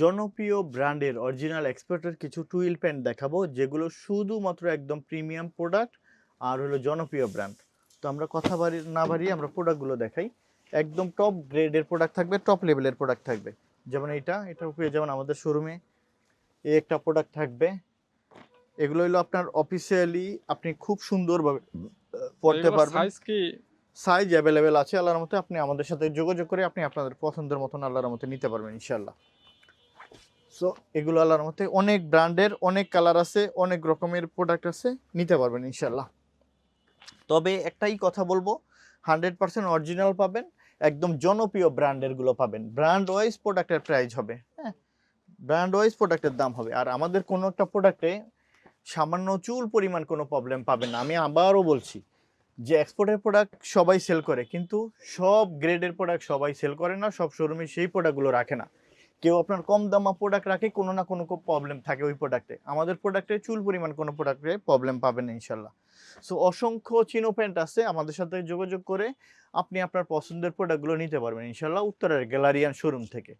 জনপ্রিয় ব্র্যান্ডের অরিজিনাল এক্সপোর্টের কিছু টুইল প্যান্ট দেখাবো যেগুলো শুধুমাত্র একদম প্রিমিয়াম প্রোডাক্ট আর হলো জনপ্রিয় ব্র্যান্ড। তো আমরা কথা বাড়ি না বাড়িয়ে আমরা প্রোডাক্টগুলো দেখাই। একদম টপ গ্রেডের প্রোডাক্ট থাকবে টপ লেভেলের প্রোডাক্ট থাকবে। যেমন এইটা এটা পেয়ে যেমন আমাদের শোরুমে এই একটা প্রোডাক্ট থাকবে। এগুলো হলো আপনার অফিসিয়ালি আপনি খুব সুন্দরভাবে পড়তে পারবেন। সাইজ কি? সাইজ অ্যাভেলেবেল আছে আল্লাহর মতে আপনি আমাদের সাথে যোগাযোগ করে আপনি আপনাদের পছন্দের মতন আল্লাহর মতে নিতে পারবেন ইনশাল্লাহ সো এগুলো আল্লাহর মতে অনেক ব্র্যান্ডের, অনেক কালার আছে, অনেক রকমের প্রোডাক্ট আছে, নিতে পারবেন ইনশাল্লাহ তবে একটাই কথা বলব হান্ড্রেড পার্সেন্ট অরিজিনাল পাবেন, একদম জনপ্রিয় ব্র্যান্ডেরগুলো পাবেন। ব্র্যান্ড ওয়াইজ প্রোডাক্টের প্রাইস হবে। হ্যাঁ ব্র্যান্ড ওয়াইজ প্রোডাক্টের দাম হবে। আর আমাদের কোনো একটা প্রোডাক্টে সামান্য চুল পরিমাণ কোনো প্রবলেম পাবেন না। আমি আবারও বলছি যে এক্সপোর্টের প্রোডাক্ট সবাই সেল করে, কিন্তু সব গ্রেডের প্রোডাক্ট সবাই সেল করে না, সব শোরুমে সেই প্রোডাক্টগুলো রাখে না। কেউ আপনার কম দামা প্রোডাক্ট রাখে, কোনো না কোনো প্রবলেম থাকে ওই প্রোডাক্টে আমাদের প্রোডাক্টে চুল পরিমাণ কোনো প্রোডাক্টে প্রবলেম পাবেন না, ইনশাল্লাহ। সো অসংখ্য চিনো প্যান্ট আছে, আমাদের সাথে যোগাযোগ করে আপনি আপনার পছন্দের প্রোডাক্টগুলো নিতে পারবেন, ইনশাল্লাহ, উত্তরের গ্যালারিয়ান শোরুম থেকে।